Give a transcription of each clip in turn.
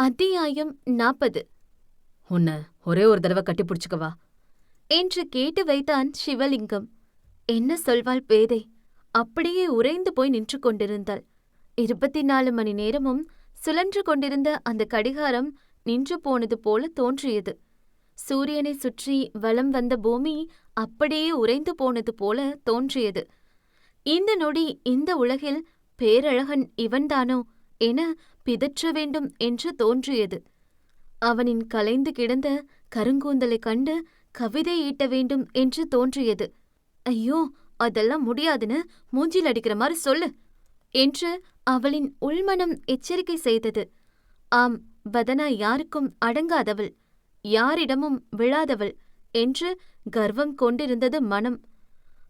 அத்தியாயம் நாற்பது உன்னை ஒரே ஒரு தடவை கட்டி பிடிச்சுக்கவா? என்று கேட்டு வைத்தான் சிவலிங்கம். என்ன சொல்வாள் பேதை? அப்படியே உறைந்து போய் நின்று கொண்டிருந்தாள். இருபத்தி நாலு மணி நேரமும் சுழன்று கொண்டிருந்த அந்த கடிகாரம் நின்று போனது போல தோன்றியது. சூரியனை சுற்றி வலம் வந்த பூமி அப்படியே உறைந்து போனது போல தோன்றியது. இந்த நொடி இந்த உலகில் பேரழகன் இவன்தானோ என பிதற்ற வேண்டும் என்று தோன்றியது. அவனின் கலைந்து கிடந்த கருங்கூந்தலைக் கண்டு கவிதை ஈட்ட வேண்டும் என்று தோன்றியது. ஐயோ அதெல்லாம் முடியாதுன்னு மூஞ்சில் அடிக்கிற மாதிரி சொல்லு என்று அவளின் உள்மனம் எச்சரிக்கை செய்தது. ஆம் பதனா யாருக்கும் அடங்காதவள் யாரிடமும் விழாதவள் என்று கர்வம் கொண்டிருந்தது மனம்.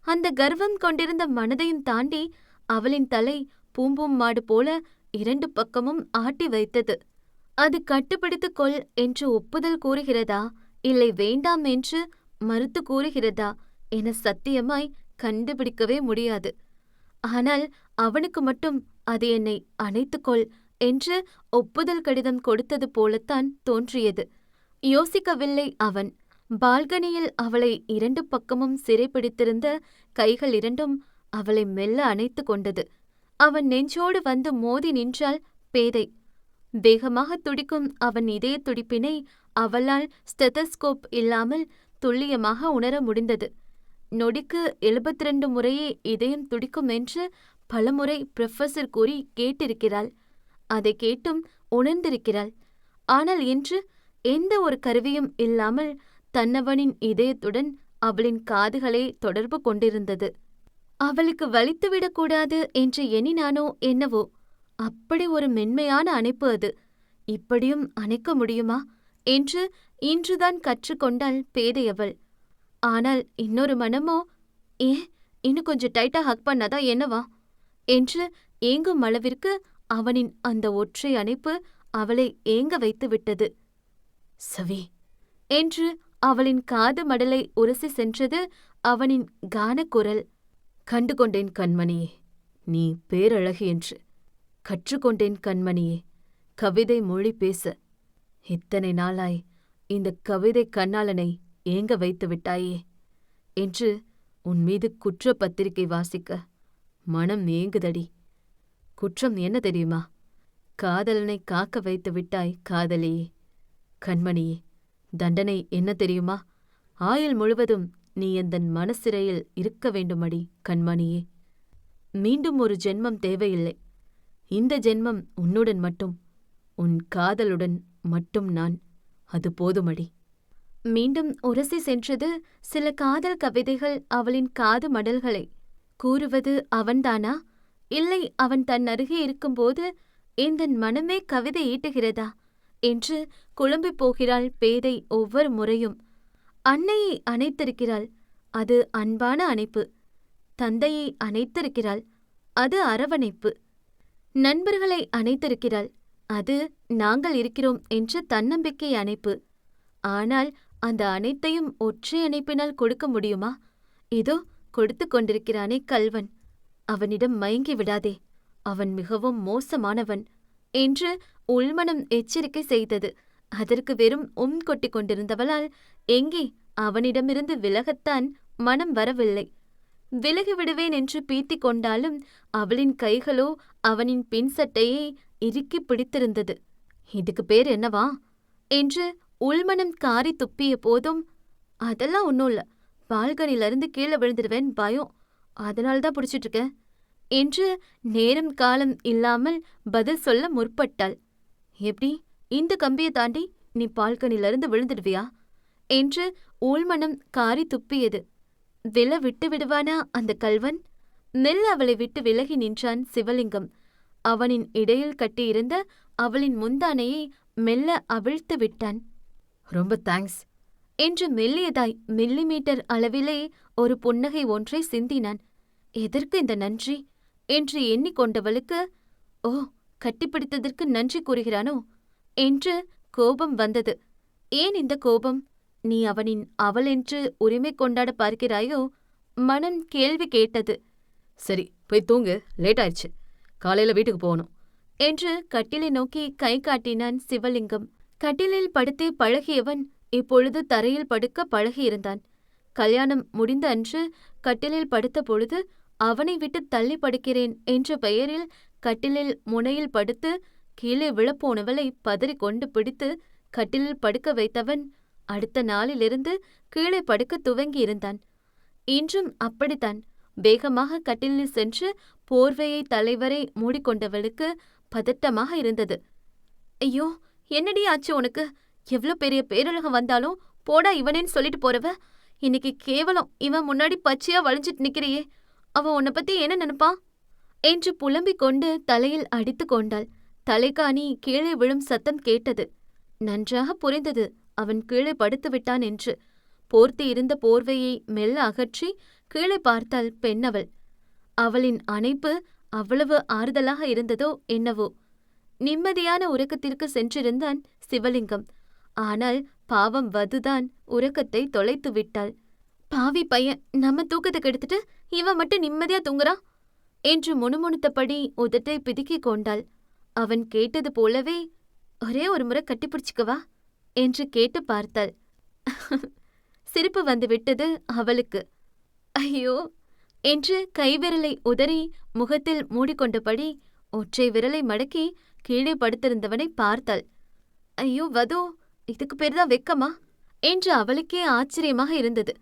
அந்த கர்வம் கொண்டிருந்த மனதையும் தாண்டி அவளின் தலை பூம்பும் மாடு போல இரண்டு பக்கமும் ஆட்டி வைத்தது. அது கட்டுப்பிடித்துக் கொள் என்று ஒப்புதல் கூறுகிறதா? இல்லை வேண்டாம் என்று மறுத்து கூறுகிறதா? என சத்தியமாய் கண்டுபிடிக்கவே முடியாது. ஆனால் அவனுக்கு மட்டும் அது என்னை அணைத்துக்கொள் என்று ஒப்புதல் கடிதம் கொடுத்தது போலத்தான் தோன்றியது. யோசிக்கவில்லை அவன். பால்கனியில் அவளை இரண்டு பக்கமும் சிறைப்பிடித்திருந்த கைகள் இரண்டும் அவளை மெல்ல அணைத்து கொண்டது. அவன் நெஞ்சோடு வந்து மோதி நின்றாள் பேதை. வேகமாக துடிக்கும் அவன் இதய துடிப்பினை அவளால் ஸ்டெதஸ்கோப் இல்லாமல் துல்லியமாக உணர முடிந்தது. நொடிக்கு எழுபத்தி ரெண்டு முறையே இதயம் துடிக்கும் என்று பலமுறை ப்ரொஃபஸர் கூறி கேட்டிருக்கிறாள். அதை கேட்டும் உணர்ந்திருக்கிறாள். ஆனால் இன்று எந்த ஒரு கருவியும் இல்லாமல் தன்னவனின் இதயத்துடன் அவளின் காதுகளே தொடர்பு கொண்டிருந்தது. அவளுக்கு வலித்துவிடக்கூடாது என்று எண்ணினானோ என்னவோ. அப்படி ஒரு மென்மையான அணைப்பு அது. இப்படியும் அணைக்க முடியுமா? என்று இன்றுதான் கற்றுக்கொண்டாள் பேதையவள் ஆனால் இன்னொரு மனமோ ஏ இன்னும் கொஞ்சம் டைட்டா ஹக் பண்ணாதான் என்னவா? என்று ஏங்கும் அளவிற்கு அவனின் அந்த ஒற்றை அணைப்பு அவளை ஏங்க வைத்து விட்டது. சவி என்று அவளின் காது மடலை உரசி சென்றது அவனின் கானக்குரல். கண்டு கொண்டேன் கண்மணியே நீ பேரழகு என்று. கற்றுக்கொண்டேன் கண்மணியே கவிதை மொழி பேச. இத்தனை நாளாய் இந்த கவிதை கண்ணாளனை ஏங்க வைத்து விட்டாயே என்று உன் மீது குற்ற பத்திரிகை வாசிக்க மனம் ஏங்குதடி. குற்றம் என்ன தெரியுமா? காதலனை காக்க வைத்து விட்டாய் காதலியே. கண்மணியே தண்டனை என்ன தெரியுமா? ஆயுள் முழுவதும் நீ எந்தன் மனசிறையில் இருக்க வேண்டுமடி கண்மணியே. மீண்டும் ஒரு ஜென்மம் தேவையில்லை. இந்த ஜென்மம் உன்னுடன் மட்டும் உன் காதலுடன் மட்டும் நான். அது போதுமடி. மீண்டும் உரசி சென்றது சில காதல் கவிதைகள் அவளின் காது மடல்களை. கூறுவது அவன்தானா? இல்லை அவன் தன் அருகே இருக்கும்போது எந்தன் மனமே கவிதை ஈட்டுகிறதா? என்று குழம்பிப் போகிறாள் பேதை ஒவ்வொரு முறையும். அன்னையை அணைத்திருக்கிறாள். அது அன்பான அணைப்பு. தந்தையை அணைத்திருக்கிறாள். அது அரவணைப்பு. நண்பர்களை அணைத்திருக்கிறாள். அது நாங்கள் இருக்கிறோம் என்ற தன்னம்பிக்கை அணைப்பு. ஆனால் அந்த அனைத்தையும் ஒற்றை அணைப்பினால் கொடுக்க முடியுமா? இதோ கொடுத்து கொண்டிருக்கிறானே கல்வன் அவனிடம் மயங்கி விடாதே. அவன் மிகவும் மோசமானவன் என்று உள்மனம் எச்சரிக்கை செய்தது. அதற்கு வெறும் உம் கொட்டிக் கொண்டிருந்தவளால் எங்கே அவனிடமிருந்து விலகத்தான் மனம் வரவில்லை. விலகி விடுவேன் என்று பீத்திக் கொண்டாலும் அவளின் கைகளோ அவனின் பின் சட்டையை இறுக்கி பிடித்திருந்தது. இதுக்கு பேர் என்னவா? என்று உள்மனம் காரி துப்பிய போதும் அதெல்லாம் ஒன்றும் இல்ல. பால்கனிலிருந்து கீழே விழுந்துடுவேன். பயம். அதனால்தான் பிடிச்சிட்டு இருக்கேன். என்று நேரம் காலம் இல்லாமல் பதில் சொல்ல முற்பட்டாள். எப்படி? இந்த கம்பியை தாண்டி நீ பால்கனிலிருந்து விழுந்துடுவியா? என்று ஊழ்மனம் காரி துப்பியது. விழ விட்டு விடுவானா அந்த கல்வன் மெல்ல அவளை விட்டு விலகி நின்றான் சிவலிங்கம். அவனின் இடையில் கட்டியிருந்த அவளின் முந்தானையை மெல்ல அவிழ்த்து விட்டான். ரொம்ப தேங்க்ஸ். என்று மெல்லியதாய் மில்லிமீட்டர் அளவிலே ஒரு புன்னகை ஒன்றை சிந்தினான். எதற்கு இந்த நன்றி? என்று எண்ணிக்கொண்டவளுக்கு ஓ கட்டிப்பிடித்ததற்கு நன்றி கூறுகிறானோ என்று கோபம் வந்தது. ஏன் இந்த கோபம்? நீ அவனின் அவள் என்று உரிமை கொண்டாட பார்க்கிறாயோ? மனம் கேள்வி கேட்டது. சரி போய் தூங்கு. லேட் ஆயிடுச்சு காலையில வீட்டுக்கு போகணும். என்று கட்டிலை நோக்கி கை காட்டினான் சிவலிங்கம். கட்டிலில் படுத்தே பழகியவன் இப்பொழுது தரையில் படுக்க பழகியிருந்தான். கல்யாணம் முடிந்த அன்று கட்டிலில் படுத்த பொழுது அவனை விட்டு தள்ளி படுக்கிறேன் என்ற பெயரில் கட்டிலில் முனையில் படுத்து கீழே விழப்போனவளை பதறிக் கொண்டு பிடித்து கட்டிலில் படுக்க வைத்தவன் அடுத்த நாளிலிருந்து கீழே படுக்க துவங்கியிருந்தான். இன்றும் அப்படித்தான். வேகமாக கட்டிலில் சென்று போர்வையை தலைவரை மூடிக்கொண்டவளுக்கு பதட்டமாக இருந்தது. ஐயோ என்னடி ஆச்சு உனக்கு? எவ்ளோ பெரிய பேரழகம் வந்தாலும் போடா இவனேன்னு சொல்லிட்டு போறவ. இன்னைக்கு கேவலம் இவன் முன்னாடி பச்சையா வளைஞ்சிட்டு நிக்கிறியே. அவன் உன்னை பத்தி என்ன நினைப்பான்? என்று புலம்பிக் கொண்டு தலையில் அடித்து கொண்டாள். தலைகாணி கீழே விழும் சத்தம் கேட்டது. நன்றாக புரிந்தது. அவன் கீழே படுத்து விட்டான் என்று. போர்த்தி இருந்த போர்வையை மெல்ல அகற்றி கீழே பார்த்தாள் பெண்ணவள். அவளின் அணைப்பு அவ்வளவு ஆறுதலாக இருந்ததோ என்னவோ. நிம்மதியான உறக்கத்திற்கு சென்றிருந்தான் சிவலிங்கம். ஆனால் பாவம் வதுதான் உறக்கத்தை தொலைத்து விட்டாள். பாவி பையன் நம்ம தூக்கத்தை கெடுத்துட்டு இவன் மட்டும் நிம்மதியா தூங்குறான்? என்று முணுமுணுத்தபடி உதட்டை பிதுக்கிக் கொண்டாள். அவன் கேட்டது போலவே ஒரே ஒரு முறை கட்டிப்பிடிச்சுக்கவா? என்று கேட்டு பார்த்தாள். சிரிப்பு வந்துவிட்டது அவளுக்கு. ஐயோ என்று கைவிரலை உதறி முகத்தில் மூடிக்கொண்டபடி ஒற்றை விரலை மடக்கி கீழே படுத்திருந்தவனை பார்த்தாள். ஐயோ வதோ இதுக்கு பேர்தான் வெக்கமா? என்று அவளுக்கே ஆச்சரியமாக இருந்தது.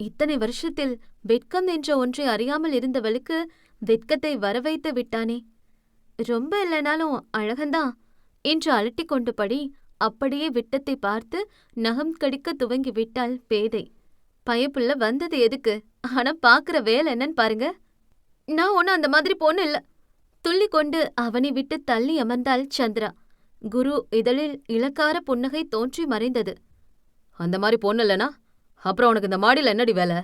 இத்தனை வருஷத்தில் வெட்கம் என்ற ஒன்றை அறியாமல் இருந்தவளுக்கு வெட்கத்தை வரவைத்து விட்டானே. ரொம்ப இல்லைனாலும் அழகந்தான் என்று அலட்டிக் கொண்டபடி அப்படியே விட்டத்தை பார்த்து நகம் கடிக்க துவங்கி விட்டாள் பேதை. பயப்புள்ள வந்தது எதுக்கு? ஆனா பாக்குற வேலை என்னன்னு பாருங்க. நான் ஒன்னும் அந்த மாதிரி பொண்ணு இல்ல. துள்ளி கொண்டு அவனை விட்டு தள்ளி அமர்ந்தாள் சந்திரா. குரு இதழில் இலக்கார புன்னகை தோன்றி மறைந்தது. அந்த மாதிரி பொண்ணு இல்லனா? அப்புறம் உனக்கு இந்த மாடியில் என்னடி வேலை?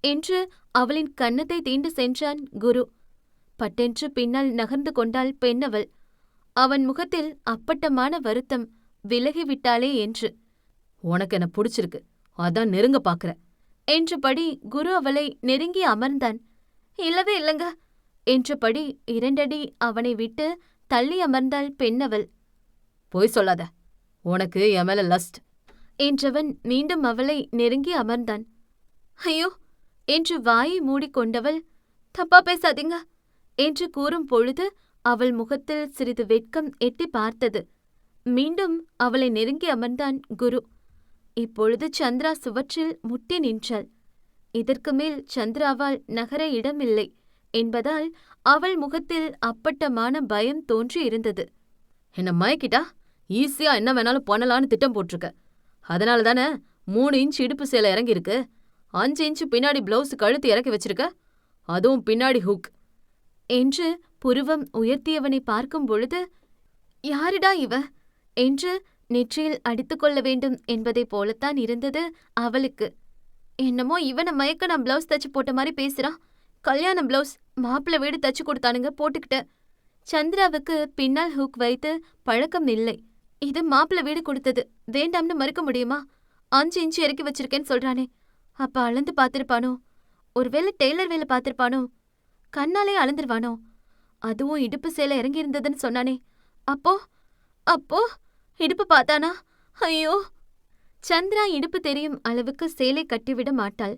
என்று அவளின் கன்னத்தை தீண்டு சென்றான் குரு. பட்டென்று பின்னால் நகர்ந்து கொண்டாள் பெண்ணவள். அவன் முகத்தில் அப்பட்டமான வருத்தம் விலகிவிட்டாளே என்று. உனக்கு என்ன பிடிச்சிருக்கு? அதான் நெருங்க பாக்குற. என்றபடி குரு அவளை நெருங்கி அமர்ந்தான். இல்லவே இல்லங்க என்றபடி இரண்டடி அவனை விட்டு தள்ளி அமர்ந்தாள் பெண்ணவள். பொய் சொல்லாத. உனக்கு என் மேல லஸ்ட் என்றவன் மீண்டும் அவளை நெருங்கி அமர்ந்தான். ஐயோ! என்று வாயை மூடிக்கொண்டவள் தப்பா பேசாதீங்க. என்று கூறும் பொழுது அவள் முகத்தில் சிறிது வெட்கம் எட்டி பார்த்தது. மீண்டும் அவளை நெருங்கி அமர்ந்தான் குரு. இப்பொழுது சந்திரா சுவற்றில் முட்டி நின்றாள். இதற்கு மேல் சந்திராவால் நகர இடமில்லை என்பதால் அவள் முகத்தில் அப்பட்டமான பயம் தோன்றி இருந்தது. என்ன மயக்கிட்டா? ஈஸியா என்ன வேணாலும் பண்ணலான்னு திட்டம் போட்டிருக்க. அதனால தானே மூணு இன்ச் இடுப்பு சேலை இறங்கியிருக்கு. அஞ்சு இன்ச் பின்னாடி பிளவுஸ் கழுத்து இறக்கி வச்சிருக்க. அதுவும் பின்னாடி ஹுக். என்று புருவம் உயர்த்தியவனை பார்க்கும் பொழுது யாரிடா இவ என்று நெற்றியில் அடித்துக்கொள்ள வேண்டும் என்பதைப் போலத்தான் இருந்தது அவளுக்கு. என்னமோ இவனை மயக்க நான் பிளவுஸ் தச்சு போட்ட மாதிரி பேசுறான் கல்யாண பிளவுஸ் மாப்பிள்ளை வீடு தச்சு கொடுத்தானுங்க போட்டுக்கிட்டேன் சந்திராவுக்கு பின்னால் ஹூக் வைத்து பழக்கம் இல்லை. இது மாப்பிள்ளை வீடு கொடுத்தது. வேண்டாம்னு மறுக்க முடியுமா? அஞ்சு இன்ச்சு இறக்கி வச்சிருக்கேன்னு சொல்றானே. அப்ப அளந்து பார்த்திருப்பானோ? ஒருவேளை டெய்லர் வேலை பார்த்திருப்பானோ? கண்ணாலே அளந்துருவானோ அதுவும் இடுப்பு சேலை இறங்கி இருந்ததுன்னு சொன்னானே. அப்போ? அப்போ? இடுப்பு பார்த்தானா? ஐயோ! சந்திரா இடுப்பு தெரியும் அளவுக்கு சேலை கட்டிவிட மாட்டாள்.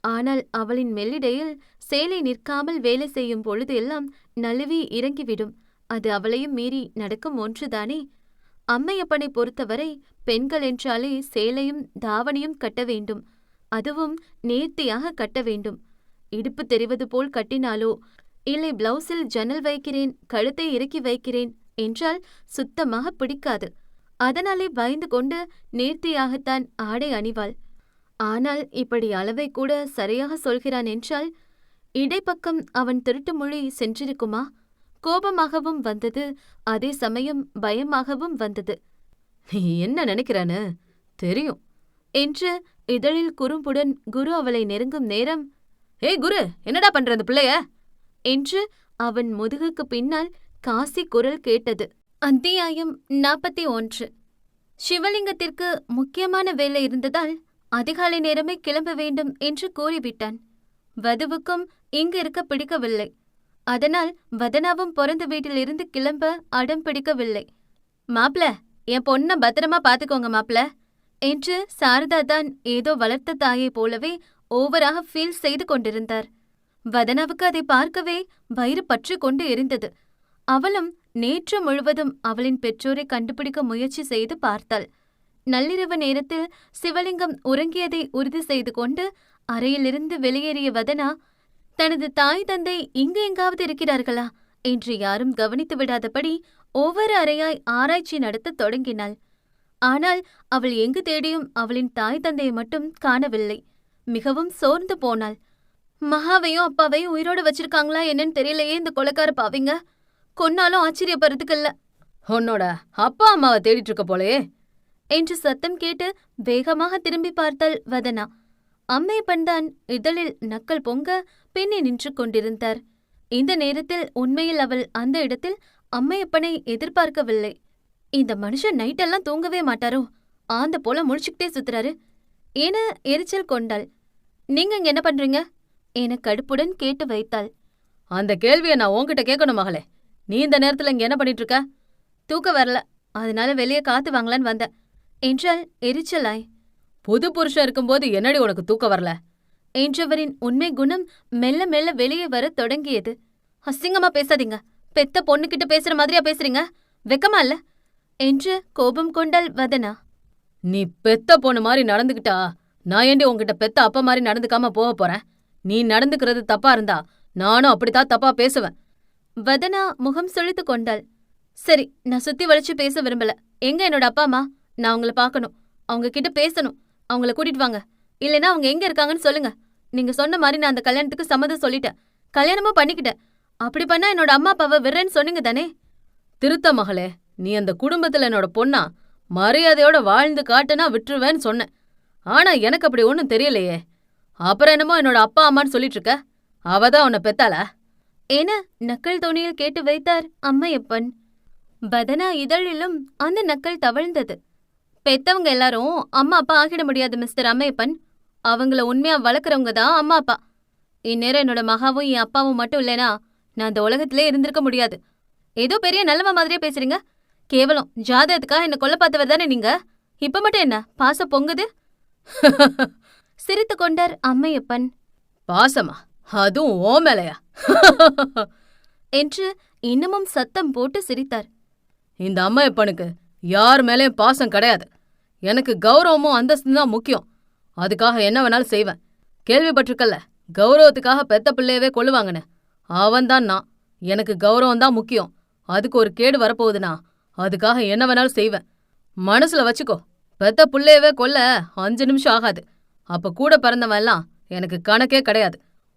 ஆனால் அவளின் மெல்லிடையில் சேலை நிற்காமல் வேலை செய்யும் பொழுது எல்லாம் நழுவி இறங்கிவிடும். அது அவளையும் மீறி நடக்கும் ஒன்றுதானே? அம்மையப்பனை பொறுத்தவரை பெண்கள் என்றாலே சேலையும் தாவணியும் கட்ட வேண்டும். அதுவும் நேர்த்தியாக கட்ட வேண்டும். இடுப்பு தெரிவது போல் கட்டினாலோ? இல்லை பிளவுஸில் ஜன்னல் வைக்கிறேன் கழுத்தை இறக்கி வைக்கிறேன் என்றால் சுத்தமாக பிடிக்காது. அதனாலே பயந்து கொண்டு நேர்த்தியாகத்தான் ஆடை அணிவாள். ஆனால் இப்படி அளவை கூட சரியாக சொல்கிறான் என்றால் இடைப்பக்கம் அவன் திருட்டு மொழி சென்றிருக்குமா? கோபமாகவும் வந்தது அதே சமயம் பயமாகவும் வந்தது. நீ என்ன நினைக்கிறானு? தெரியும் என்று இதழில் குறும்புடன் குரு அவளை நெருங்கும் நேரம் ஏய் குரு என்னடா பண்ற அந்த பிள்ளைய? என்று அவன் முதுகுக்கு பின்னால் காசி குரல் கேட்டது. அத்தியாயம் நாற்பத்தி ஒன்று. சிவலிங்கத்திற்கு முக்கியமான வேலை இருந்ததால் அதிகாலை நேரமே கிளம்ப வேண்டும் என்று கூறிவிட்டான். வதுவுக்கும் இங்கு இருக்க பிடிக்கவில்லை. அதனால் வதனாவும் பிறந்த வீட்டிலிருந்து கிளம்ப அடம் பிடிக்கவில்லை. மாப்ள என் பொண்ண பத்திரமா பாத்துக்கோங்க மாப்ள என்று சாரதா தான் ஏதோ வளர்த்த தாயைப் போலவே ஓவராக ஃபீல் செய்து கொண்டிருந்தார். வதனாவுக்கு அதை பார்க்கவே வயிறு பற்றி கொண்டு எரிந்தது. அவளும் நேற்று முழுவதும் அவளின் பெற்றோரை கண்டுபிடிக்க முயற்சி செய்து பார்த்தாள். நள்ளிரவு நேரத்தில் சிவலிங்கம் உறங்கியதை உறுதி செய்து கொண்டு அறையிலிருந்து வெளியேறிய வதனா தனது தாய் தந்தை இங்கு எங்காவது இருக்கிறார்களா? என்று யாரும் கவனித்து விடாதபடி ஒவ்வொரு அறையாய் ஆராய்ச்சி நடத்தத் தொடங்கினாள். ஆனால் அவள் எங்கு தேடியும் அவளின் தாய் தந்தையை மட்டும் காணவில்லை. மிகவும் சோர்ந்து போனாள். மகாவையும் அப்பாவையும் உயிரோட வச்சிருக்காங்களா என்னன்னு தெரியலையே இந்த கொலைக்கார பாவிங்க. கொன்னாலும் ஆச்சரியப்படுறதுக்கு இல்ல உன்னோட அப்பா அம்மாவை தேடிட்டு இருக்க போலயே. என்று சத்தம் கேட்டு வேகமாக திரும்பி பார்த்தாள் வதனா. அம்மையப்பன் தான் இதழில் நக்கல் பொங்க பின்னே நின்று கொண்டிருந்தார். இந்த நேரத்தில் உண்மையில் அவள் அந்த இடத்தில் அம்மையப்பனை எதிர்பார்க்கவில்லை. இந்த மனுஷன் நைட்டெல்லாம் தூங்கவே மாட்டாரோ? ஆந்த போல முழிச்சுக்கிட்டே சுத்துறாரு. என எரிச்சல் கொண்டாள். நீங்க இங்க என்ன பண்றீங்க? என கடுப்புடன் கேட்டு வைத்தாள். அந்த கேள்வியை நான் உன்கிட்ட கேட்கணும் மகளே. நீ இந்த நேரத்துல இங்க என்ன பண்ணிட்டு இருக்க? தூக்க வரல. அதனால வெளியே காத்து வாங்கலான்னு வந்தேன். என்றால் எரிச்சலாய். புது புருஷன் இருக்கும்போது என்னடி உனக்கு தூக்கம் வரல? என்றவரின் உண்மை குணம் மெல்ல மெல்ல வெளியே வரத் தொடங்கியது. அசிங்கமா பேசாதீங்க. பெத்த பொண்ணுகிட்ட பேசுற மாதிரியா பேசுறீங்க? வெக்கமா இல்ல? என்று கோபம் கொண்டாள் வதனா. நீ பெத்த பொண்ணு மாதிரி நடந்துக்கிட்டா? நான் ஏண்டி உன்கிட்ட பெத்த அப்பா மாதிரி நடந்துக்காம போக போறேன்? நீ நடந்துக்கிறது தப்பா இருந்தா நானும் அப்படித்தான் தப்பா பேசுவேன். வதனா முகம் சுழித்து கொண்டாள். சரி நான் சுத்தி வளைச்சு பேச விரும்பல. எங்க என்னோட அப்பா அம்மா? நான் அவங்கள பார்க்கணும். அவங்க கிட்ட பேசணும். அவங்கள கூட்டிட்டு வாங்க. இல்லைன்னா அவங்க எங்க இருக்காங்கன்னு சொல்லுங்க. நீங்க சொன்ன மாதிரி நான் அந்த கல்யாணத்துக்கு சம்மதம் சொல்லிட்டேன். கல்யாணமும் பண்ணிக்கிட்டேன். அப்படி பண்ணா என்னோட அம்மா அப்பாவை விடுறேன்னு சொன்னீங்க தானே? திருத்த மகளே நீ அந்த குடும்பத்துல என்னோட பொண்ணா மரியாதையோட வாழ்ந்து காட்டுனா விட்டுருவேன்னு சொன்னேன். ஆனா எனக்கு அப்படி ஒன்றும் தெரியலையே. அப்புறம் என்னமோ என்னோட அப்பா அம்மான்னு சொல்லிட்டு இருக்க அவ தான் உன்னை பெத்தாளா? என நக்கல் தோணியில் கேட்டு வைத்தார் அம்மையப்பன். பதனா இதழிலும் அந்த நக்கல் தவழ்ந்தது. பெத்தவங்க எல்லாரும் அம்மா அப்பா ஆகிட முடியாது மிஸ்டர் அம்மையப்பன். அவங்கள உண்மையா வளர்க்குறவங்க தான் அம்மா அப்பா. இந்நேரம் என்னோட மகாவும் என் அப்பாவும் மட்டும் இல்லைனா நான் அந்த உலகத்திலே இருந்திருக்க முடியாது. ஏதோ பெரிய நல்லவ மாதிரியே பேசுறீங்க. கேவலம் ஜாதகத்துக்காக என்ன கொல்ல பார்த்தவர் தானே நீங்க? இப்ப மட்டும் என்ன பாசம் பொங்குது? சிரித்து கொண்டார் அம்மையப்பன். பாசமா? அதுவும் ஓ மேலையா? என்று இன்னமும் சத்தம் போட்டு சிரித்தார். இந்த அம்மா எப்பனுக்கு யார் மேலேயும் பாசம் கிடையாது. எனக்கு கௌரவமும் அந்தஸ்தும் தான் முக்கியம். அதுக்காக என்ன வேணாலும் செய்வேன். கேள்விப்பட்டிருக்கல்ல கௌரவத்துக்காக பெத்த பிள்ளையவே கொள்ளுவாங்கன்னு அவன்தான் நான். எனக்கு கௌரவம் தான் முக்கியம். அதுக்கு ஒரு கேடு வரப்போகுதுன்னா அதுக்காக என்ன வேணாலும் செய்வேன். மனசுல வச்சுக்கோ. பெத்த புள்ளையவே கொல்ல அஞ்சு நிமிஷம் ஆகாது. அப்ப கூட பிறந்தவன்லாம் எனக்கு கணக்கே கிடையாது.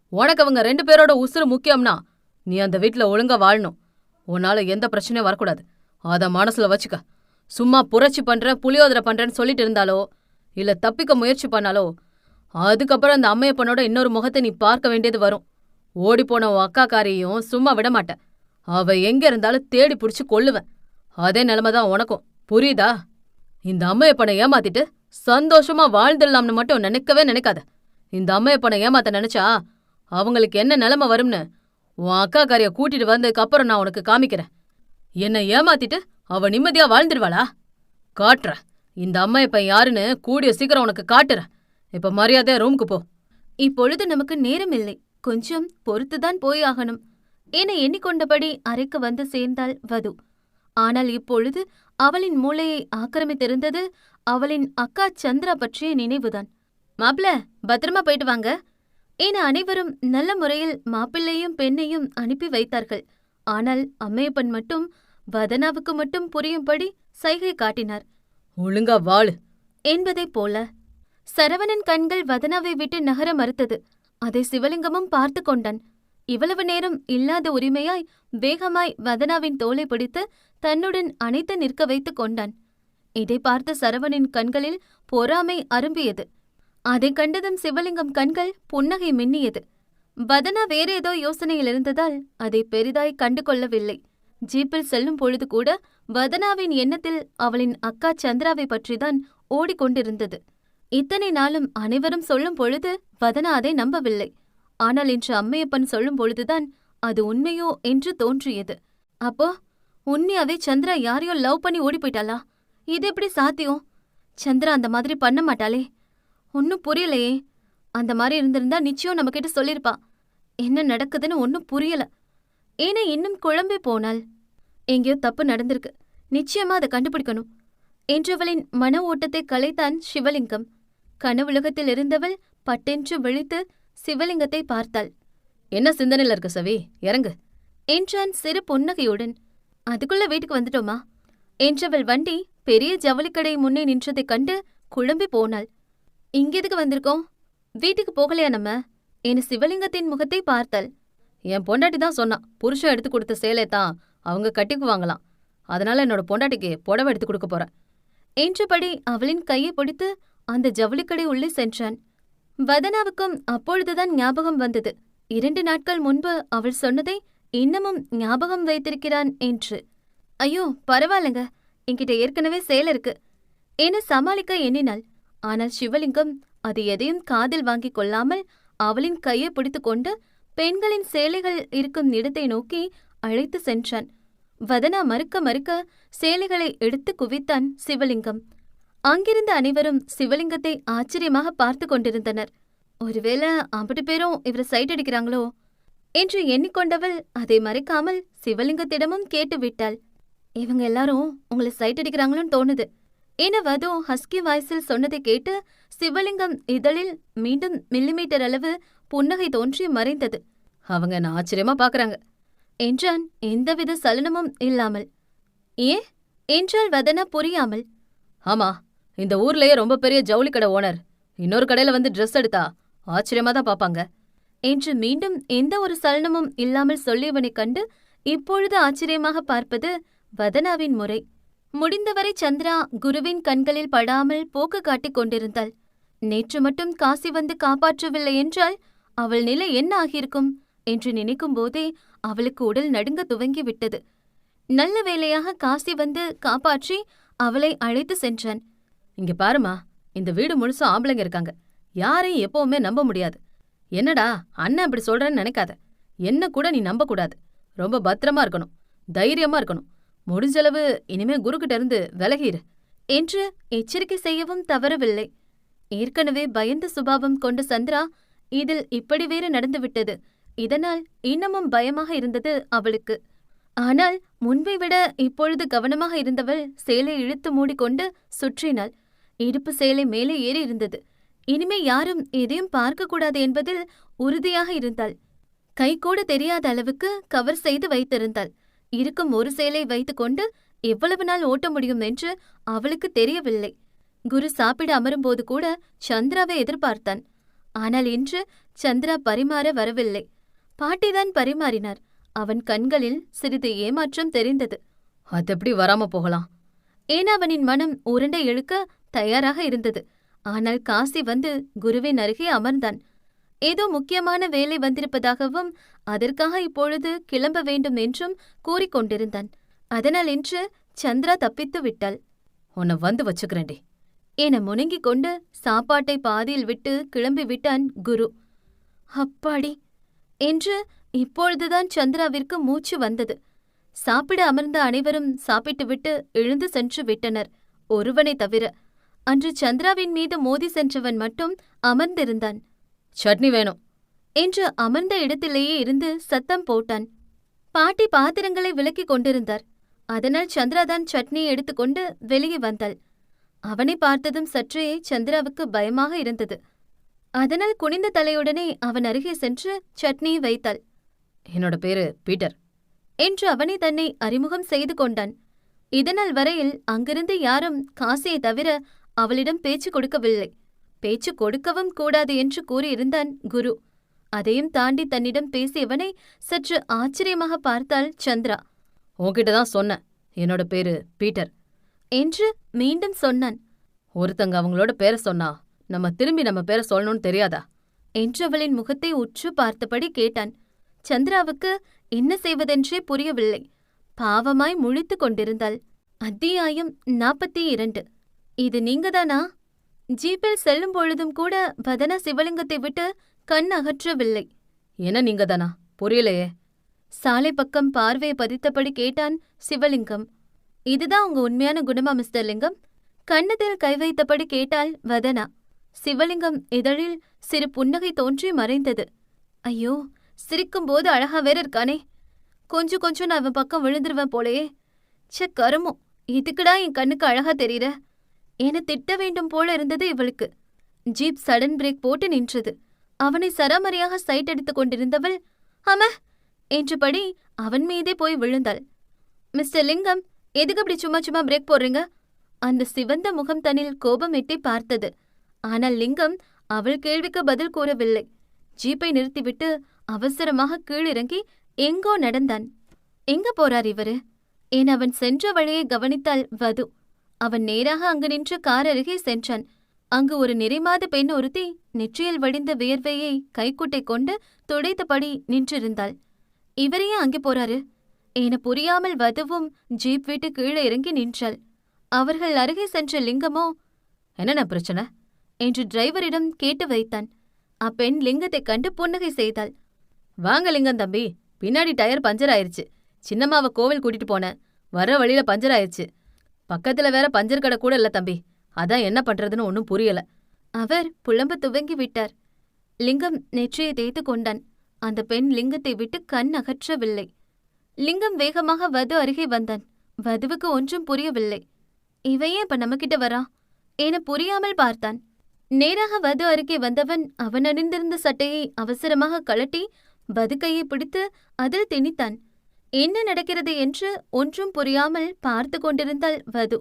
உனக்கு அவங்க ரெண்டு பேரோட உசுறு முக்கியம்னா நீ அந்த வீட்ல ஒழுங்கா வாழணும். உன்னால எந்த பிரச்சனையும் வரக்கூடாது. அத மனசுல வச்சுக்க. சும்மா புரட்சி பண்ற புளியோதரை பண்றேன்னு சொல்லிட்டு இருந்தாலோ இல்ல தப்பிக்க முயற்சி பண்ணாலோ அதுக்கப்புறம் அந்த அம்மையப்பனோட இன்னொரு முகத்தை நீ பார்க்க வேண்டியது வரும். ஓடிப்போன உன் அக்காக்காரியையும் சும்மா விட மாட்டேன். அவ எங்க இருந்தாலும் தேடி பிடிச்சி கொல்லுவேன். அதே நிலைமை தான் உனக்கும். புரியுதா? இந்த அம்மையப்பனை ஏமாத்திட்டு சந்தோஷமா வாழ்ந்துடலாம்னு மட்டும் நினைக்கவே நினைக்காத. இந்த அம்மையப்பனை ஏமாத்த நினைச்சா அவங்களுக்கு என்ன நிலைமை வரும்னு உன் அக்காக்காரிய கூட்டிட்டு வந்ததுக்கு அப்புறம் நான் உனக்கு காமிக்கிறேன். என்னை ஏமாத்திட்டு அவ நிம்மதியா வாழ்ந்துடுவாளா காட்டுற இந்த அம்மையப்பன் யாருன்னு கூடிய சீக்கிரம் உனக்கு காட்டுறேன். இப்ப மரியாதையா ரூமுக்கு போ. இப்பொழுது நமக்கு நேரம் இல்லை கொஞ்சம் பொறுத்துதான் போய் ஆகணும். என எண்ணிக்கொண்டபடி அறைக்கு வந்து சேர்ந்தாள் வது. ஆனால் இப்பொழுது அவளின் மூளையை ஆக்கிரமித்திருந்தது அவளின் அக்கா சந்திரா பற்றிய நினைவுதான். மாப்ள பத்திரமா போயிட்டு வாங்க. என அனைவரும் நல்ல முறையில் மாப்பிள்ளையும் பெண்ணையும் அனுப்பி வைத்தார்கள். ஆனால் அம்மையப்பன் மட்டும் வதனாவுக்கு மட்டும் புரியும்படி சைகை காட்டினார். ஒழுங்கா வாழு. என்பதைப் போல சரவணன் கண்கள் வதனாவை விட்டு நகர மறுத்தது. அதை சிவலிங்கமும் பார்த்து கொண்டான். இவ்வளவு நேரம் இல்லாத உரிமையாய் வேகமாய் வதனாவின் தோலை பிடித்து தன்னுடன் அணைத்து நிற்க வைத்துக் கொண்டான். இதை பார்த்த சரவணின் கண்களில் பொறாமை அரும்பியது. அதைக் கண்டதும் சிவலிங்கம் கண்கள் புன்னகை மின்னியது. வதனா வேறேதோ யோசனையில் இருந்ததால் அதை பெரிதாய் கண்டு கொள்ளவில்லை ஜீப்பில் செல்லும் பொழுது கூட வதனாவின் எண்ணத்தில் அவளின் அக்கா சந்திராவை பற்றிதான் ஓடிக்கொண்டிருந்தது. இத்தனை நாளும் அனைவரும் சொல்லும் பொழுது வதனா அதை நம்பவில்லை. ஆனால் இன்று அம்மையப்பன் சொல்லும் பொழுதுதான் அது உண்மையோ என்று தோன்றியது. அப்போ உண்மையாவே சந்திரா யாரையோ லவ் பண்ணி ஓடி போயிட்டாளா? இது எப்படி சாத்தியம்? சந்திரா அந்த மாதிரி பண்ண மாட்டாளே. ஒன்னும் புரியலையே. அந்த மாதிரி இருந்திருந்தா நிச்சயம் நம்ம கிட்ட சொல்லிருப்பா என்ன நடக்குதுன்னு ஒன்னும் புரியல. ஏன்னா இன்னும் குழம்பி போனாள் எங்கேயோ தப்பு நடந்திருக்கு. நிச்சயமா அதை கண்டுபிடிக்கணும். என்றவளின் மன ஓட்டத்தை கலைத்தான் சிவலிங்கம். கனவுலகத்தில் இருந்தவள் பட்டென்று விழித்து சிவலிங்கத்தை பார்த்தாள். என்ன சிந்தனையில இருக்க சவி? இறங்கு. என்றான் சிறு புன்னகையுடன். அதுக்குள்ள வீட்டுக்கு வந்துட்டோமா? என்றவள் வண்டி பெரிய ஜவுளிக்கடை முன்னே நின்றதைக் கண்டு குழம்பி போனாள். இங்கெதுக்கு வந்திருக்கோம்? வீட்டுக்கு போகலையா நம்ம? என சிவலிங்கத்தின் முகத்தை பார்த்தாள். என் பொண்டாட்டி தான் சொன்னா புருஷன் எடுத்து கொடுத்த சேலை தான் அவங்க கட்டிக்குவாங்களாம் அதனால என்னோட பொண்டாட்டிக்கு புடவை எடுத்து கொடுக்க போறேன். என்றபடி அவளின் கையை பிடித்து அந்த ஜவுளிக்கடை உள்ளே சென்றான். வதனாவுக்கும் அப்பொழுதுதான் ஞாபகம் வந்தது. இரண்டு நாட்கள் முன்பு அவள் சொன்னதை இன்னமும் ஞாபகம் வைத்திருக்கிறான் என்று. ஐயோ பரவாயில்லைங்க. என்கிட்ட ஏற்கனவே சேலை இருக்கு. என சமாளிக்க எண்ணினாள். ஆனால் சிவலிங்கம் அது எதையும் காதில் வாங்கிக் கொள்ளாமல் அவளின் கையை பிடித்துக்கொண்டு பெண்களின் சேலைகள் இருக்கும் இடத்தை நோக்கி அழைத்து சென்றான். வதனா மறுக்க மறுக்க சேலைகளை எடுத்து குவித்தான் சிவலிங்கம். அங்கிருந்த அனைவரும் சிவலிங்கத்தை ஆச்சரியமாக பார்த்து கொண்டிருந்தனர். ஒருவேளை அம்பட்டு பேரும் இவரை சைட் அடிக்கிறாங்களோ? என்று எண்ணிக்கொண்டவள் அதை மறைக்காமல் சிவலிங்கத்திடமும் கேட்டு விட்டாள். இவங்க எல்லாரும் உங்களை சைட் அடிக்கிறாங்களோன்னு தோணுது. என வது ஹஸ்கி வாய்ஸில் சொன்னதை கேட்டு சிவலிங்கம் இதழில் மீண்டும் மில்லிமீட்டர் அளவு புன்னகை தோன்றி மறைந்தது. அவங்க என்ன ஆச்சரியமா பாக்குறாங்க? என்றான் எந்தவித சலனமும் இல்லாமல். ஏ என்றால் வதனா புரியாமல். ஆமா இந்த ஊர்லயே ரொம்ப பெரிய ஜவுளி கடை ஓனர். இன்னொரு கடையில வந்து ட்ரெஸ் எடுத்தா ஆச்சரியமா தான் பாப்பாங்க. என்று மீண்டும் எந்த ஒரு சலனமும் இல்லாமல் சொல்லியவனைக் கண்டு இப்பொழுது ஆச்சரியமாக பார்ப்பது வதனாவின் முறை. முடிந்தவரை சந்திரா குருவின் கண்களில் படாமல் போக்கு காட்டிக் கொண்டிருந்தாள். நேற்று மட்டும் காசி வந்து காப்பாற்றவில்லை என்றால் அவள் நிலை என்ன ஆகியிருக்கும் என்று நினைக்கும் போதே அவளுக்கு உடல் நடுங்க துவங்கி விட்டது. நல்ல வேளையாக காசி வந்து காப்பாற்றி அவளை அழைத்து சென்றான். இங்க பாருமா இந்த வீடு முழுசும் ஆம்பளைங்க இருக்காங்க. யாரையும் எப்பவுமே நம்ப முடியாது. என்னடா அண்ணன் அப்படி சொல்றேன்னு நினைக்காத. என்ன கூட நீ நம்ப கூடாது. ரொம்ப பத்திரமா இருக்கணும். தைரியமா இருக்கணும். முடிஞ்சளவு இனிமே குருக்கிட்ட இருந்து விலகிரு. என்று எச்சரிக்கை செய்யவும் தவறவில்லை. ஏற்கனவே பயந்த சுபாவம் கொண்ட சந்திரா இதில் இப்படி வேறு நடந்துவிட்டது. இதனால் இன்னமும் பயமாக இருந்தது அவளுக்கு. ஆனால் முன்பை விட இப்பொழுது கவனமாக இருந்தவள் சேலை இழுத்து மூடிக்கொண்டு சுற்றினாள். இடுப்பு சேலை மேலே ஏறி இருந்தது. இனிமே யாரும் எதையும் பார்க்கக்கூடாது என்பதில் உறுதியாக இருந்தாள். கை கூட தெரியாத அளவுக்கு கவர் செய்து வைத்திருந்தாள். இருக்கும் ஒரு சேலை வைத்துக்கொண்டு எவ்வளவு நாள் ஓட்ட முடியும் என்று அவளுக்கு தெரியவில்லை. குரு சாப்பிட அமரும்போது கூட சந்திராவை எதிர்பார்த்தான். ஆனால் இன்று சந்திரா பரிமாற வரவில்லை. பாட்டிதான் பரிமாறினார். அவன் கண்களில் சிறிது ஏமாற்றம் தெரிந்தது. அது எப்படி வராம போகலாம்? ஏன் அவனின் மனம் உருண்டை இழுக்க தயாராக இருந்தது. ஆனால் காசி வந்து குருவின் அருகே அமர்ந்தான். ஏதோ முக்கியமான வேலை வந்திருப்பதாகவும் அதற்காக இப்பொழுது கிளம்ப வேண்டும் என்றும் கூறிக்கொண்டிருந்தான் அதனால் இன்று சந்திரா தப்பித்து விட்டாள். உன்னை வந்து வச்சுக்கிறேன்டி. என முணங்கிக் கொண்டு சாப்பாட்டை பாதியில் விட்டு கிளம்பி விட்டான் குரு. அப்பாடி! என்று இப்பொழுதுதான் சந்திராவிற்கு மூச்சு வந்தது. சாப்பிட அமர்ந்த அனைவரும் சாப்பிட்டுவிட்டு எழுந்து சென்று விட்டனர். ஒருவனை தவிர அன்று சந்திராவின் மீது மோதி சென்றவன் மட்டும் அமர்ந்திருந்தான். சட்னி வேணும். என்று அமர்ந்த இடத்திலேயே இருந்து சத்தம் போட்டான். பாட்டி பாத்திரங்களை விலக்கிக் கொண்டிருந்தார். அதனால் சந்திராதான் சட்னியை எடுத்துக்கொண்டு வெளியே வந்தாள். அவனை பார்த்ததும் சற்றே சந்திராவுக்கு பயமாக இருந்தது. அதனால் குனிந்த தலையுடனே அவன் அருகே சென்று சட்னியை வைத்தாள். என்னோட பேரு பீட்டர். என்று அவனை தன்னை அறிமுகம் செய்து கொண்டான். இதனால் வரையில் அங்கிருந்து யாரும் காசியை தவிர அவளிடம் பேச்சு கொடுக்கவில்லை. பேச்சு கொடுக்கவும் கூடாது என்று கூறியிருந்தான் குரு. அதையும் தாண்டி தன்னிடம் பேசியவனை சற்று ஆச்சரியமாக பார்த்தாள் சந்திரா. உன்கிட்ட தான் சொன்னேன். என்னோட பேரு பீட்டர். என்று மீண்டும் சொன்னான். ஒருத்தங்க அவங்களோட பேரை சொன்னா நம்ம திரும்பி நம்ம பேரை சொல்லணும்னு தெரியாதா? என்று அவளின் முகத்தை உற்று பார்த்தபடி கேட்டான். சந்திராவுக்கு என்ன செய்வதென்றே புரியவில்லை. பாவமாய் முழித்துக் கொண்டிருந்தாள். அத்தியாயம் நாற்பத்தி இரண்டு. இது நீங்கதானா? ஜீப்பில் செல்லும் பொழுதும் கூட வதனா சிவலிங்கத்தை விட்டு கண் அகற்றவில்லை. என்ன நீங்க தானா புரியலையே. சாலை பக்கம் பார்வையை பதித்தபடி கேட்டான் சிவலிங்கம். இதுதான் உங்க உண்மையான குணமா மிஸ்டர் லிங்கம்? கன்னத்தில் கை வைத்தபடி கேட்டாள் வதனா. சிவலிங்கம் இதழில் சிறு புன்னகை தோன்றி மறைந்தது. ஐயோ சிரிக்கும்போது அழகா வேற இருக்கானே. கொஞ்சம் கொஞ்சம் நான் இவன் பக்கம் விழுந்துருவேன் போலயே. ச்சே கருமோ இதுக்குடா என் கண்ணுக்கு அழகா தெரியற? என திட்ட வேண்டும் போல இருந்தது இவளுக்கு. ஜீப் சடன் பிரேக் போட்டு நின்றது. அவனை சராமரியாக சைட் அடித்துக் கொண்டிருந்தவள் அம என்றபடி அவன் மீதே போய் விழுந்தாள். மிஸ்டர் லிங்கம் எதுக்கு அப்படி சும்மா சும்மா பிரேக் போடுறீங்க? அந்த சிவந்த முகம் தன்னில் கோபம் எட்டி பார்த்தது. ஆனால் லிங்கம் அவள் கேள்விக்கு பதில் கூறவில்லை. ஜீப்பை நிறுத்திவிட்டு அவசரமாக கீழிறங்கி எங்கோ நடந்தான். எங்க போறார் இவரு? என் அவன் சென்ற வழியை கவனித்தாள் வது. அவன் நேராக அங்கு நின்று கார் அருகே சென்றான். அங்கு ஒரு நிறைமாத பெண் ஒருத்தி நெற்றியில் வடிந்த வியர்வையை கைக்குட்டை கொண்டு துடைத்தபடி நின்றிருந்தாள். இவரையே அங்கே போறாரு? என புரியாமல் வதுவும் ஜீப் விட்டு கீழே இறங்கி நின்றாள். அவர்கள் அருகே சென்ற லிங்கமோ? என்னென்ன பிரச்சனை? என்று டிரைவரிடம் கேட்டு வைத்தான் அப்பெண் லிங்கத்தைக் கண்டு புன்னகை செய்தாள். வாங்க லிங்கம் தம்பி பின்னாடி டயர் பஞ்சர் ஆயிருச்சு. சின்னம்மாவை கோவில் கூட்டிட்டு போனேன். வர வழியில பஞ்சர் ஆயிருச்சு. பக்கத்துல வேற பஞ்சர் கடை கூட இல்ல தம்பி. அதான் என்ன பண்றதுன்னு ஒன்னும் புரியல. அவர் புலம்ப துவங்கி விட்டார். லிங்கம் நெற்றியை தேய்த்து கொண்டான். அந்த பெண் லிங்கத்தை விட்டு கண் அகற்றவில்லை. லிங்கம் வேகமாக வது அருகே வந்தான். வதுவுக்கு ஒன்றும் புரியவில்லை. இவன் ஏன் இப்ப நம்மகிட்ட வரா? என புரியாமல் பார்த்தான். நேராக வது அருகே வந்தவன் அவன் அணிந்திருந்த சட்டையை அவசரமாக கழட்டி வது கையை பிடித்து அதில் திணித்தான். என்ன நடக்கிறது என்று ஒன்றும் புரியாமல் பார்த்து கொண்டிருந்தாள் வது.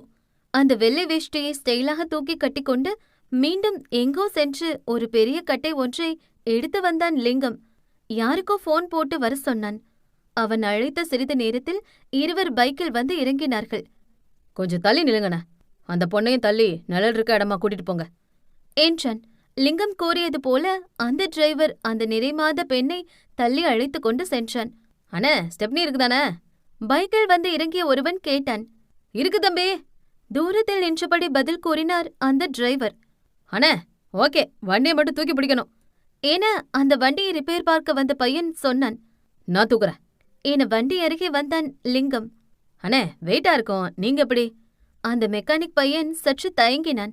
அந்த வெள்ளை வேஷ்டியை ஸ்டைலாக தூக்கி கட்டிக்கொண்டு மீண்டும் எங்கோ சென்று ஒரு பெரிய கட்டை ஒன்றை எடுத்து வந்தான் லிங்கம். யாருக்கோ ஃபோன் போட்டு வர சொன்னான். அவன் அழைத்த சிறிது நேரத்தில் இருவர் பைக்கில் வந்து இறங்கினார்கள். கொஞ்சம் தள்ளி நில்லுங்கண்ணே. அந்த பொண்ணையும் தள்ளி நிழல் இருக்க இடமா கூட்டிட்டு போங்க. என்றான். லிங்கம் கூறியது போல அந்த டிரைவர் அந்த நிறைமாத பெண்ணை தள்ளி அழைத்து கொண்டு சென்றான். அண்ணே ஸ்டெப்னி இருக்குதானே? பைக்கில் வந்து இறங்கிய ஒருவன் கேட்டான். இருக்கு தம்பி. தூரத்தில் நின்றபடி பதில் கூறினார் அந்த டிரைவர். அண்ணே ஓகே வண்டியை மட்டும் தூக்கி பிடிக்கணும். என அந்த வண்டியை ரிப்பேர் பார்க்க வந்த பையன் சொன்னான். நான் தூக்குறேன். என வண்டி அருகே வந்தான் லிங்கம். அண்ணே வெயிட்டா இருக்கும். நீங்க எப்படி? அந்த மெக்கானிக் பையன் சற்று தயங்கினான்.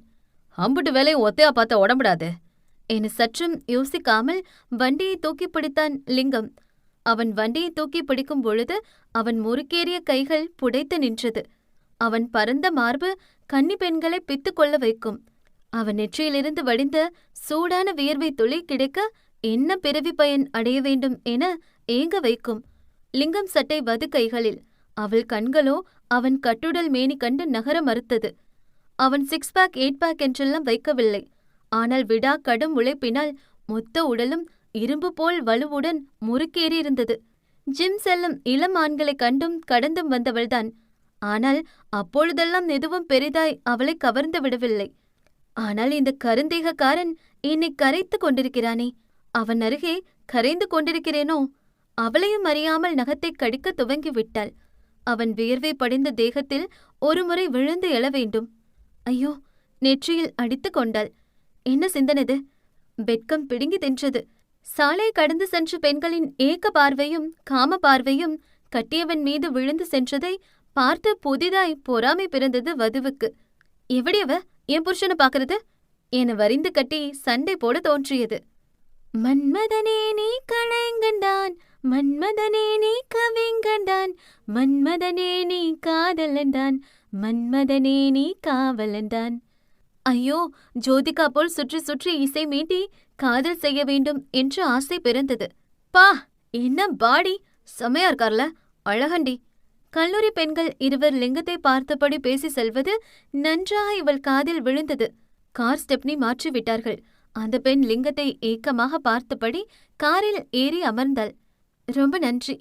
அம்புட்டு வேலையும் ஒத்தையா பார்த்த உடம்புடாது. என சற்றும் யோசிக்காமல் வண்டியை தூக்கி பிடித்தான் லிங்கம். அவன் வண்டியை தூக்கி பிடிக்கும் பொழுது அவன் முறுக்கேறிய கைகள் புடைத்து நின்றது. அவன் பரந்த மார்பு கன்னி பெண்களை பித்து கொள்ள வைக்கும். அவன் நெற்றியிலிருந்து வடிந்த சூடான வியர்வை துளி கிடைக்க என்ன பிறவி பயன் அடைய வேண்டும் என ஏங்க வைக்கும். லிங்கம் சட்டை வது கைகளில். அவள் கண்களோ அவன் கட்டுடல் மேனி கண்டு நகர மறுத்தது. அவன் சிக்ஸ் பேக் எயிட் பேக் என்றெல்லாம் வைக்கவில்லை. ஆனால் விடா கடும் உழைப்பினால் மொத்த உடலும் இரும்பு போல் வலுவுடன் முறுக்கேறியிருந்தது. ஜிம் செல்லும் இளம் ஆண்களைக் கண்டும் கடந்தும் வந்தவள்தான். ஆனால் அப்பொழுதெல்லாம் எதுவும் பெரிதாய் அவளை கவர்ந்து விடவில்லை. ஆனால் இந்த கருந்தேகக்காரன் என்னை கரைத்து கொண்டிருக்கிறானே. அவன் அருகே கரைந்து கொண்டிருக்கிறேனோ? அவளையும் அறியாமல் நகத்தை கடிக்க துவங்கி விட்டாள் அவன் வியர்வை படிந்த தேகத்தில் ஒருமுறை விழுந்து எழ வேண்டும். ஐயோ நெற்றியில் அடித்துக் கொண்டாள். என்ன சிந்தனது? வெட்கம் பிடுங்கி தின்றது. சாலை கடந்து சென்ற பெண்களின் ஏக்க பார்வையும் காம பார்வையும் கட்டியவன் மீது விழுந்து சென்றதை பார்த்து புதிதாய் பொறாமை பிறந்தது வதுவுக்கு. எவடியவ என் புருஷனை பாக்குறது? என வரிந்து கட்டி சண்டை போட தோன்றியது. மன்மதனே நீ களைங்கண்டான் மன்மதனே நீ கவிங்கண்டான். மன்மதனே நீ காதலண்டான். மன்மதனே நீ காவலண்டான். ஐயோ ஜோதிகா போல் சுற்றி சுற்றி இசை மீட்டி காதல் செய்ய வேண்டும் என்று ஆசை பிறந்தது. பா என்ன பாடி? செமையா இருக்கார்ல. அழகண்டி. கல்லூரி பெண்கள் இருவர் லிங்கத்தை பார்த்தபடி பேசி செல்வது நன்றாக இவள் காதில் விழுந்தது. கார் ஸ்டெப்னி மாற்றி விட்டார்கள். அந்த பெண் லிங்கத்தை ஏக்கமாக பார்த்தபடி காரில் ஏறி அமர்ந்தாள். ரொம்ப நன்றி.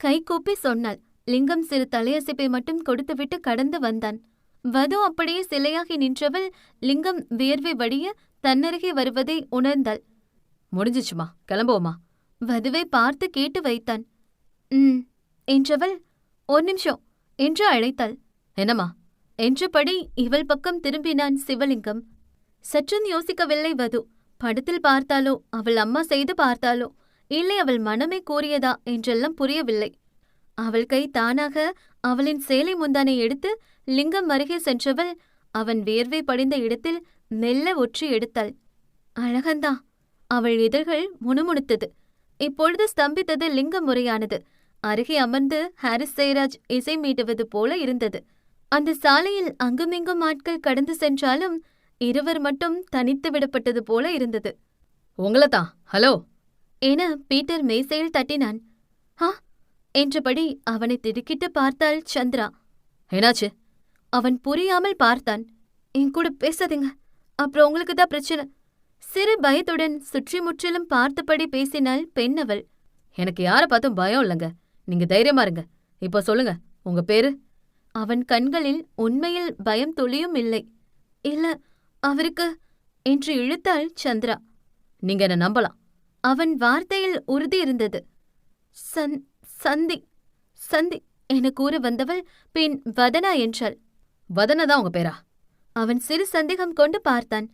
கைகூப்பி சொன்னாள். லிங்கம் சிறு தலையசைப்பை மட்டும் கொடுத்துவிட்டு கடந்து வந்தான். வது அப்படியே சிலையாகி நின்றவள் லிங்கம் வியர்வை வடிய தன்னருகே வருவதை உணர்ந்தாள். முடிஞ்சிச்சுமா கிளம்புவோமா? வதுவை பார்த்து கேட்டு வைத்தான். ம் என்றவள் ஒரு நிமிஷம் என்று அழைத்தாள். என்னம்மா? என்றபடி இவள் பக்கம் திரும்பினான் சிவலிங்கம். சற்றும் யோசிக்கவில்லை வது படத்தில் பார்த்தாலோ அவள் அம்மா செய்து பார்த்தாலோ இல்லை அவள் மனமே கூறியதா என்றெல்லாம் புரியவில்லை. அவள் கை தானாக அவளின் சேலை முந்தானை எடுத்து லிங்கம் அருகே சென்றவள் அவன் வேர்வை படிந்த இடத்தில் மெல்ல ஒற்றி எடுத்தாள். அழகந்தா! அவள் இதழ்கள் முணுமுணுத்தது. இப்பொழுது ஸ்தம்பித்தது லிங்கம் முறையானது. அருகே அமர்ந்து ஹாரிஸ் ஜெயராஜ் இசை மீட்டுவது போல இருந்தது. அந்த சாலையில் அங்குமிங்கும் ஆட்கள் கடந்து சென்றாலும் இருவர் மட்டும் தனித்து விடப்பட்டது போல இருந்தது. உங்களை தான் ஹலோ! என பீட்டர் மேசையில் தட்டினான். என்றபடி அவனை திடுக்கிட்டு பார்த்தாள் சந்திரா. என்னாச்சு? அவன் புரியாமல் பார்த்தான். என் கூட பேசாதீங்க. அப்புறம் உங்களுக்கு தான் பிரச்சனை. சிறு பயத்துடன் சுற்றி முற்றிலும் பார்த்தபடி பேசினாள் பெண் அவள் எனக்கு யாரை பார்த்தும் பயம் இல்லைங்க. நீங்க தைரியமா இருங்க. இப்போ சொல்லுங்க. உங்க பேரு? அவன் கண்களில் உண்மையில் பயம் துளியும் இல்லை. இல்ல அவருக்கு என்று இழுத்தாள் சந்திரா. நீங்க என்ன நம்பலாம். அவன் வார்த்தையில் உறுதி இருந்தது. சந் சந்தி சந்தி என கூற வந்தவள் பின் வதனா என்றாள். வதன தான் உங்க பேரா? அவன் சிறு சந்தேகம் கொண்டு பார்த்தான்.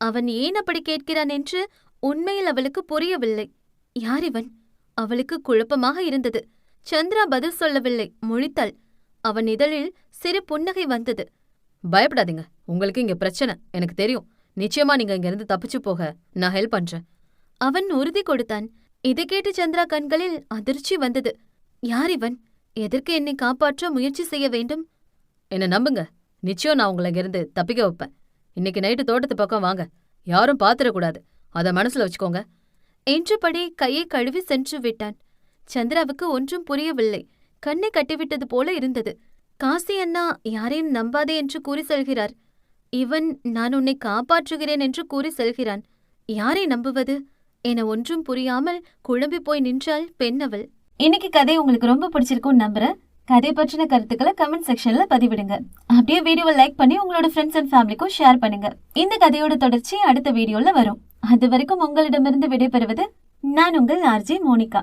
அவன் ஏன் அப்படி கேட்கிறான் என்று உண்மையில் அவளுக்கு புரியவில்லை. யார் இவன்? அவளுக்கு குழப்பமாக இருந்தது. சந்திரா பதில் சொல்லவில்லை. முழித்தாள். அவன் இதழில் சிறு புன்னகை வந்தது. பயப்படாதீங்க. உங்களுக்கு இங்க பிரச்சனை. எனக்கு தெரியும். நிச்சயமா நீங்க இங்கிருந்து தப்பிச்சு போக நான் ஹெல்ப் பண்றேன். அவன் உறுதி கொடுத்தான். இதை கேட்டு சந்திரா கண்களில் அதிர்ச்சி வந்தது. யார் இவன்? எதற்கு என்னை காப்பாற்ற முயற்சி செய்ய வேண்டும்? என்ன நம்புங்க. நிச்சயம் நான் உங்களை இருந்து தப்பிக்க வைப்பேன். இன்னைக்கு நைட்டு தோட்டத்து பக்கம் வாங்க. யாரும் பாத்துடக்கூடாது அதை மனசுல வச்சுக்கோங்க. என்றபடி கையை கழுவி சென்று விட்டான். சந்திராவுக்கு ஒன்றும் புரியவில்லை. கண்ணை கட்டிவிட்டது போல இருந்தது. காசி அண்ணா யாரையும் நம்பாதே என்று கூறி செல்கிறார். இவன் நான் உன்னை காப்பாற்றுகிறேன் என்று கூறி செல்கிறான். யாரை நம்புவது? என ஒன்றும் புரியாமல் குழம்பி போய் நின்றாள் பெண் அவள். இன்னைக்கு கதை உங்களுக்கு ரொம்ப பிடிச்சிருக்கும்னு நம்புறேன். கதை பற்றின கருத்துக்களை கமெண்ட் செக்ஷன்ல பதிவிடுங்க. அப்படியே வீடியோவை லைக் பண்ணி உங்களோட ஃப்ரெண்ட்ஸ் அண்ட் ஃபேமிலிக்கும் ஷேர் பண்ணுங்க. இந்த கதையோட தொடர்ச்சி அடுத்த வீடியோல வரும். அது வரைக்கும் உங்களிடமிருந்து விடைபெறுவது நான் உங்கள் ஆர்ஜே மோனிகா.